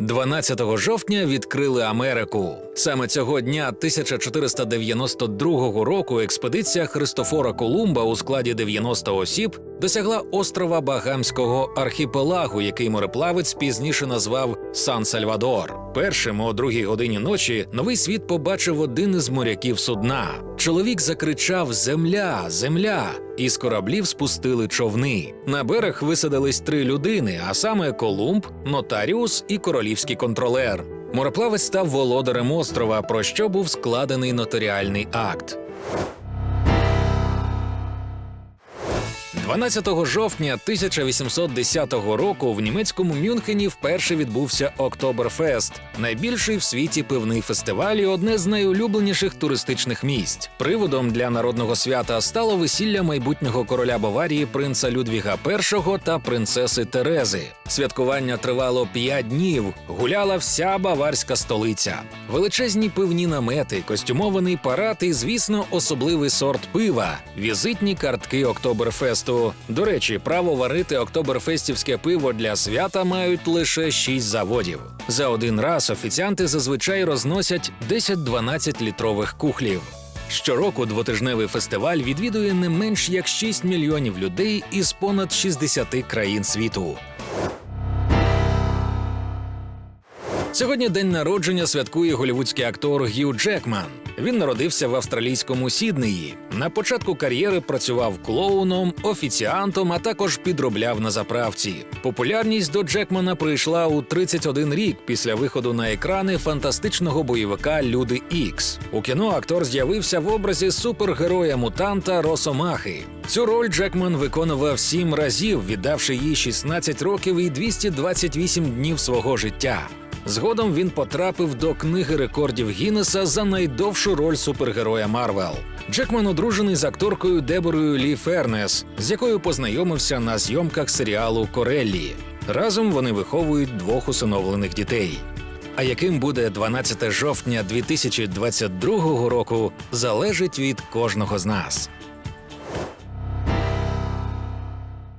12 жовтня відкрили Америку. Саме цього дня 1492 року експедиція Христофора Колумба у складі 90 осіб досягла острова Багамського архіпелагу, який мореплавець пізніше назвав Сан Сальвадор. Першим о другій годині ночі новий світ побачив один із моряків судна. Чоловік закричав Земля, земля! І з кораблів спустили човни. На берег висадились три людини, а саме Колумб, нотаріус і королівський контролер. Мореплавець став володарем острова, про що був складений нотаріальний акт. 12 жовтня 1810 року в німецькому Мюнхені вперше відбувся Октоберфест, найбільший в світі пивний фестиваль і одне з найулюбленіших туристичних місць. Приводом для народного свята стало весілля майбутнього короля Баварії принца Людвіга І та принцеси Терези. Святкування тривало п'ять днів. Гуляла вся баварська столиця. Величезні пивні намети, костюмований парад і, звісно, особливий сорт пива, візитні картки Октоберфесту. До речі, право варити октоберфестівське пиво для свята мають лише шість заводів. За один раз офіціанти зазвичай розносять 10-12 літрових кухлів. Щороку двотижневий фестиваль відвідує не менш як 6 мільйонів людей із понад 60 країн світу. Сьогодні день народження святкує голівудський актор Гью Джекман. Він народився в австралійському Сіднеї. На початку кар'єри працював клоуном, офіціантом, а також підробляв на заправці. Популярність до Джекмана прийшла у 31 рік після виходу на екрани фантастичного бойовика Люди Ікс. У кіно актор з'явився в образі супергероя мутанта Росомахи. Цю роль Джекман виконував сім разів, віддавши їй 16 років і 228 днів свого життя. Згодом він потрапив до книги рекордів Гіннеса за найдовшу роль супергероя Марвел. Джекман одружений з акторкою Деборою Лі Фернес, з якою познайомився на зйомках серіалу Кореллі. Разом вони виховують двох усиновлених дітей. А яким буде 12 жовтня 2022 року, залежить від кожного з нас.